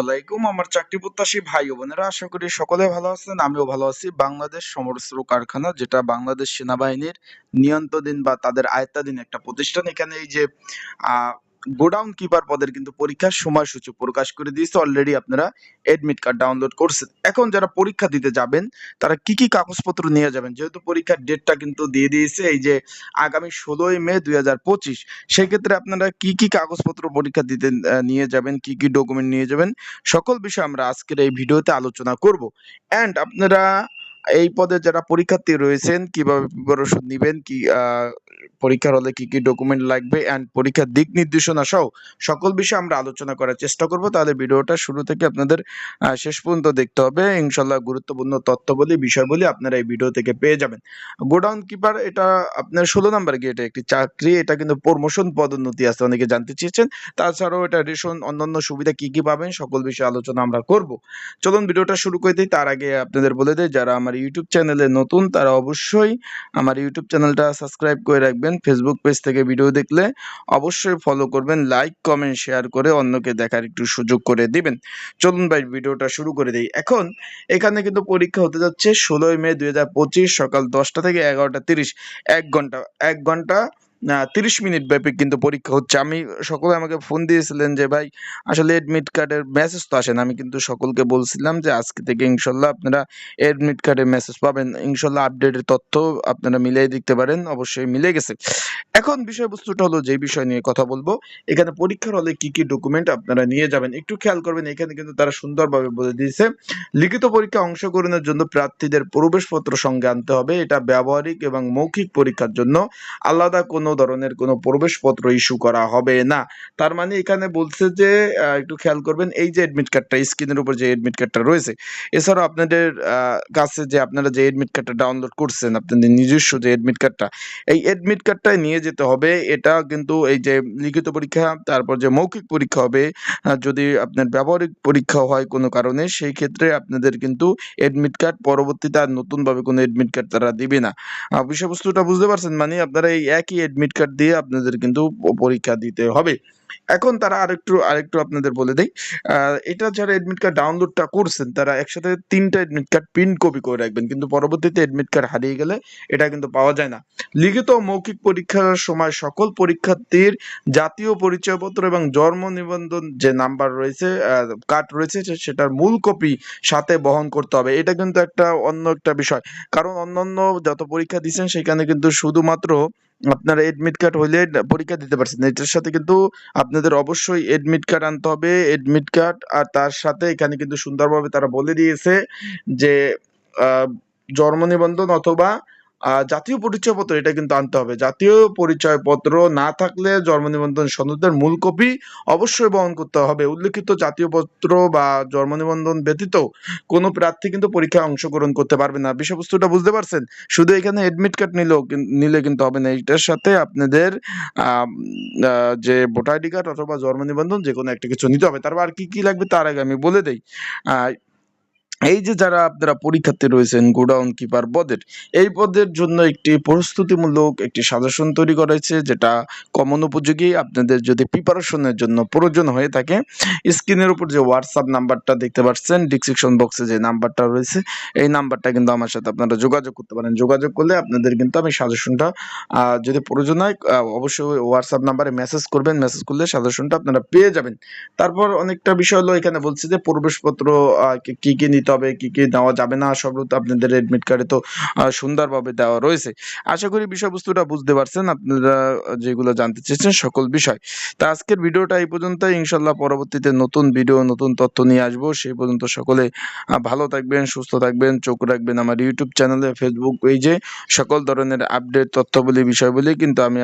আলাইকুম, আমার চাকরি প্রত্যাশী ভাই বোনেরা, আশা করি সকলে ভালো আছেন, আমিও ভালো আছি। বাংলাদেশ সমরস্ত্র কারখানা, যেটা বাংলাদেশ সেনাবাহিনীর নিয়ন্ত্রণাধীন বা তাদের আয়ত্তাধীন একটা প্রতিষ্ঠান। এখানে এই যে, আহ গোডাউন কিপার পদের কিন্তু পরীক্ষার সময়সূচি প্রকাশ করে দিয়েছে। অলরেডি আপনারা এডমিট কার্ড ডাউনলোড করছেন। এখন যারা পরীক্ষা দিতে যাবেন, তারা কি কি কাগজপত্র নিয়ে যাবেন? যেহেতু পরীক্ষার ডেটটা কিন্তু দিয়ে দিয়েছে, এই যে আগামী ষোলোই মে দুই হাজার পঁচিশ, সেক্ষেত্রে আপনারা কি কি কাগজপত্র পরীক্ষা দিতে নিয়ে যাবেন, কি কি ডকুমেন্ট নিয়ে যাবেন, সকল বিষয়ে আমরা আজকের এই ভিডিওতে আলোচনা করব। অ্যান্ড আপনারা এই পদে যারা পরীক্ষার্থী রয়েছেন, কীভাবে প্রিপারেশন নেবেন, কি পরীক্ষার হলে কি কি ডকুমেন্ট লাগবে অ্যান্ড পরীক্ষার দিক নির্দেশনা সহ সকল বিষয়ে আমরা আলোচনা করার চেষ্টা করব। তাহলে ভিডিওটা শুরু থেকে আপনাদের শেষ পর্যন্ত দেখতে হবে। ইনশাল্লাহ গুরুত্বপূর্ণ তথ্যবলী, বিষয়বলী আপনারা এই ভিডিও থেকে পেয়ে যাবেন। গোডাউন কিপার, এটা আপনার ষোলো নাম্বার গেটে একটি চাকরি, এটা কিন্তু প্রমোশন পদোন্নতি আছে, অনেকে জানতে চেয়েছেন। তাছাড়াও এটা রেশন, অন্যান্য সুবিধা কি কি পাবেন, সকল বিষয়ে আলোচনা আমরা করব। চলুন ভিডিওটা শুরু করে দিই। তার আগে আপনাদের বলে দিই, যারা আমার ইউটিউব চ্যানেলে নতুন, তারা অবশ্যই আমার ইউটিউব চ্যানেলটা সাবস্ক্রাইব করে রাখবেন। ফেসবুক পেজ থেকে ভিডিও দেখলে অবশ্যই ফলো করবেন। লাইক কমেন্ট শেয়ার করে অন্যকে দেখার একটু সুযোগ করে দিবেন। চলুন ভাই, ভিডিওটা শুরু করে দিই। এখন এখানে কিন্তু পরীক্ষা হতে যাচ্ছে ষোলোই মে দু হাজার পঁচিশ সকাল দশটা থেকে এগারোটা তিরিশ। এক ঘণ্টা এক ঘণ্টা তিরিশ মিনিট ব্যাপী কিন্তু পরীক্ষা হচ্ছে। আমি, সকলে আমাকে ফোন দিয়েছিলেন যে, ভাই, আসলে এডমিট কার্ডের মেসেজ তো আসে না। আমি কিন্তু সকলকে বলছিলাম যে, আজকে থেকে ইনশাল্লাহ আপনারা এডমিট কার্ডের মেসেজ পাবেন। ইনশাল্লাহ আপডেটের তথ্য আপনারা মিলিয়ে দেখতে পারেন। অবশ্যই মিলে গেছে। এখন বিষয়বস্তুটা হলো যে বিষয় নিয়ে কথা বলব। এখানে পরীক্ষার হলে কি কি ডকুমেন্ট আপনারা নিয়ে যাবেন, একটু খেয়াল করবেন। এখানে কিন্তু তারা সুন্দরভাবে বলে দিয়েছে, লিখিত পরীক্ষা অংশগ্রহণের জন্য প্রার্থীদের প্রবেশপত্র সঙ্গে আনতে হবে। এটা ব্যবহারিক এবং মৌখিক পরীক্ষার জন্য আলাদা কোনো ধরনের কোনো প্রবেশপত্র ইস্যু করা হবে না। তার মানে এখানে বলছে যে একটু খেয়াল করবেন, এই যে এডমিট কার্ডটা স্ক্রিনের উপর যে এডমিট কার্ডটা রয়েছে, এছাড়াও আপনাদের কাছে যে আপনারা যে এডমিট কার্ডটা ডাউনলোড করছেন, আপনাদের নিজস্ব যে এডমিট কার্ডটা এই এডমিট কার্ডটাই নিয়ে যেতে হবে। এটা কিন্তু এই যে লিখিত পরীক্ষা, তারপর যে মৌখিক পরীক্ষা হবে যদি আপনার ব্যবহারিক পরীক্ষা হয় কোনো কারণে, সেই ক্ষেত্রে আপনাদের কিন্তু এডমিট কার্ড পরবর্তীতে আর নতুনভাবে কোনো এডমিট কার্ড তারা দিবে না। বিষয়বস্তুটা বুঝতে পারছেন? মানে আপনারা এই একই এডমিট কার্ড দিয়ে আপনাদের কিন্তু পরীক্ষা দিতে হবে। এখন তারা আরেকটু আরেকটু আপনাদের বলে দেই এটা যারা এডমিট কার্ড ডাউনলোডটা করছেন, তারা একসাথে তিনটা এডমিট কার্ড প্রিন্ট কপি করে রাখবেন। কিন্তু পরবর্তীতে এডমিট কার্ড হারিয়ে গেলে এটা কিন্তু পাওয়া যায় না। লিখিত মৌখিক পরীক্ষার সময় সকল পরীক্ষার্থীর জাতীয় পরিচয়পত্র এবং জন্ম নিবন্ধন যে নাম্বার রয়েছে কার্ড রয়েছে সেটার মূল কপি সাথে বহন করতে হবে। এটা কিন্তু একটা অন্য একটা বিষয়। কারণ অন্যান্য যত পরীক্ষা দিচ্ছেন, সেখানে কিন্তু শুধুমাত্র আপনারা এডমিট কার্ড হইলে পরীক্ষা দিতে পারছেন। এটার সাথে কিন্তু আপনাদের অবশ্যই এডমিট কার্ড আনতে হবে। এডমিট কার্ড আর তার সাথে এখানে কিন্তু সুন্দরভাবে তারা বলে দিয়েছে যে জন্ম নিবন্ধন অথবা জাতীয় পরিচয়পত্র এটা কিন্তু আনতে হবে। জাতীয় পরিচয়পত্র না থাকলে জন্ম নিবন্ধন সনদের মূল কপি অবশ্যই বহন করতে হবে। উল্লেখিত জাতীয় পত্র বা জন্ম নিবন্ধন ব্যতীত কোনো প্রার্থী কিন্তু পরীক্ষায় অংশগ্রহণ করতে পারবে না। বিষয়বস্তুটা বুঝতে পারছেন? শুধু এখানে এডমিট কার্ড নিলেও নিলে কিন্তু হবে না। এটার সাথে আপনাদের যে ভোটার আইডি কার্ড অথবা জন্ম নিবন্ধন যে কোনো একটা কিছু নিতে হবে। তারপর আর কি কি লাগবে তার আগে আমি বলে দেই। এই যে যারা আপনারা পরীক্ষার্থী রয়েছেন, গোডাউন কিপার পদের, এই পদের জন্য একটি প্রস্তুতিমূলক একটি সাজেশন তৈরি করা হয়েছে যেটা কমন উপযোগী, আপনাদের যদি প্রিপারেশনের জন্য প্রয়োজন হয়ে থাকে স্ক্রিনের উপর যে হোয়াটসঅ্যাপ নাম্বারটা দেখতে পাচ্ছেন ডিসক্রিপশন বক্সে যে নাম্বারটা রয়েছে, এই নাম্বারটা কিন্তু আমার সাথে আপনারা যোগাযোগ করতে পারেন। যোগাযোগ করলে আপনাদের কিন্তু আমি সাজেশনটা যদি প্রয়োজন হয় অবশ্যই হোয়াটসঅ্যাপ নাম্বারে মেসেজ করবেন মেসেজ করলে সাজেশনটা আপনারা পেয়ে যাবেন। তারপর অনেকটা বিষয় হলো, এখানে বলছে যে প্রবেশপত্র কি- কি নিতে হবে, কি কি দেওয়া যাবে না, সব আপনাদের এডমিট কার্ডে তো সুন্দরভাবে দেওয়া রয়েছে। আশা করি বিষয়বস্তুটা বুঝতে পারছেন, আপনারা যেগুলো জানতে চেয়েছেন সকল বিষয়। তা আজকের ভিডিওটা এই পর্যন্ত ইনশাল্লাহ পরবর্তীতে নতুন ভিডিও নতুন তথ্য নিয়ে আসব। সেই পর্যন্ত সকলে ভালো থাকবেন, সুস্থ থাকবেন, চোখ রাখবেন আমার ইউটিউব চ্যানেলে ফেসবুক পেজে সকল ধরনের আপডেট তথ্যবলী, বিষয়বলী কিন্তু আমি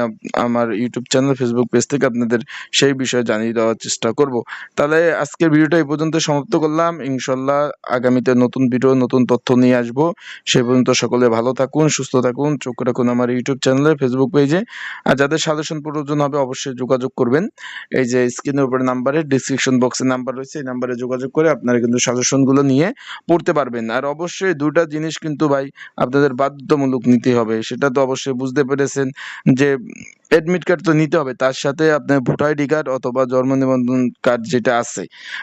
আমার ইউটিউব চ্যানেল ফেসবুক পেজ থেকে আপনাদের সেই বিষয়ে জানিয়ে দেওয়ার চেষ্টা করব। তাহলে আজকের ভিডিওটা এই পর্যন্ত সমাপ্ত করলাম। ইনশাল্লাহ আগামীতে নতুন ভিডিও নতুন তথ্য নিয়ে আসব। সে পর্যন্ত সকলে ভালো থাকুন, সুস্থ থাকুন, চোখ রাখুন আমার ইউটিউব চ্যানেলে ফেসবুক পেজে আর যাদের সাজেশন প্রয়োজন হবে, অবশ্যই যোগাযোগ করবেন। এই যে স্ক্রিনের উপরে নাম্বারে ডিসক্রিপশন বক্সে নাম্বার রয়েছে, এই নাম্বারে যোগাযোগ করে আপনারা কিন্তু সাজেশনগুলো নিয়ে পড়তে পারবেন। আর অবশ্যই দুটা জিনিস কিন্তু ভাই আপনাদের বাধ্যতামূলক নিতে হবে, সেটা তো অবশ্যই বুঝতে পেরেছেন যে অ্যাডমিট কার্ড তো নিতে হবে। তার সাথে আপনার ভোটার আইডি কার্ড অথবা জন্ম নিবন্ধন কার্ড যেটা আছে।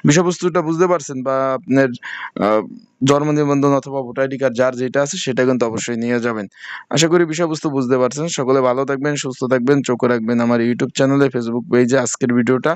বিষয়বস্তুটা বুঝতে পারছেন বা আপনার জন্ম নিবন্ধন অথবা ভোটার আইডি কার্ড যার যেটা আছে সেটা কিন্তু অবশ্যই নিয়ে যাবেন। আশা করি বিষয়বস্তু বুঝতে পারছেন। সকলে ভালো থাকবেন, সুস্থ থাকবেন, চোখ রাখবেন আমার ইউটিউব চ্যানেলে ফেসবুক পেজে আজকের ভিডিওটা।